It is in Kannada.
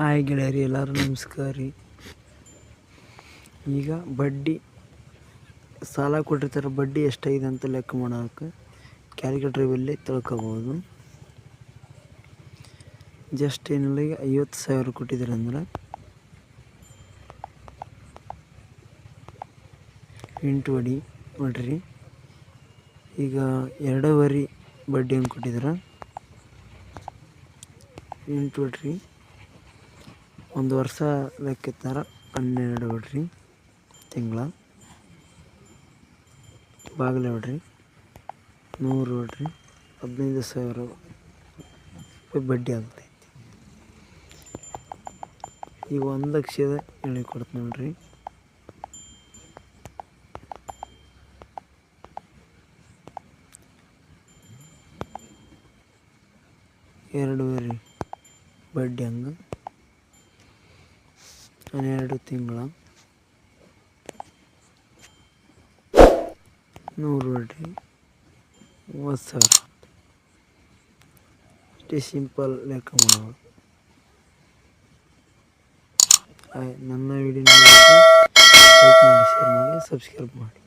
ಹಾಯ್ ಗೆಳೆಯರಿ, ಎಲ್ಲರೂ ನಮಸ್ಕಾರ. ರೀ ಈಗ ಬಡ್ಡಿ, ಸಾಲ ಕೊಟ್ಟಿರ್ತಾರೆ, ಬಡ್ಡಿ ಎಷ್ಟಾಗಿದೆ ಅಂತ ಲೆಕ್ಕ ಮಾಡೋಕೆ ಕ್ಯಾಲ್ಕುಲೇಟರ್ ಇವೆಲ್ಲೇ ತಿಳ್ಕೊಬೋದು. ಜಸ್ಟ್ ಏನಿಲ್ಲ, ಈಗ ಐವತ್ತು ಸಾವಿರ ಕೊಟ್ಟಿದ್ದಾರೆ ಅಂದ್ರೆ ಎಂಟು ಅಡಿ ನೋಡ್ರಿ ಈಗ ಎರಡೂವರೆ ಬಡ್ಡಿ ಹಂಗೆ ಕೊಟ್ಟಿದ್ದಾರೆ? ಎಂಟು ಒಡ್ರಿ ಒಂದು ವರ್ಷ ಲೆಕ್ಕಿತ್ತಾರ, ಹನ್ನೆರಡು ಬಿಡ್ರಿ, ತಿಂಗಳ. ಬಾಗಿಲು ಬಿಡ್ರಿ, ನೂರು ಬಿಡ್ರಿ, ಹದಿನೈದು ಸಾವಿರ ರೂಪಾಯಿ ಬಡ್ಡಿ ಆಗ್ತೈತಿ. ಈಗ ಒಂದು ಲಕ್ಷದ ಹೇಳಿ ಕೊಡ್ತೀನಿ ನೋಡ್ರಿ. ಎರಡೂವರೆ ಬಡ್ಡಿ ಹಂಗೆ. ಹನ್ನೆರಡು ತಿಂಗಳ ನೂರು ಬಡ್ಡಿ ಮೂವತ್ತು ಸಾವಿರ ಇಷ್ಟೇ ಸಿಂಪಲ್ ಲೆಕ್ಕ ಮಾಡೋದು ಆಯ್ ನನ್ನ ವಿಡಿಯೋ ಲೈಕ್ ಮಾಡಿ ಶೇರ್ ಮಾಡಿ ಸಬ್ಸ್ಕ್ರೈಬ್ ಮಾಡಿ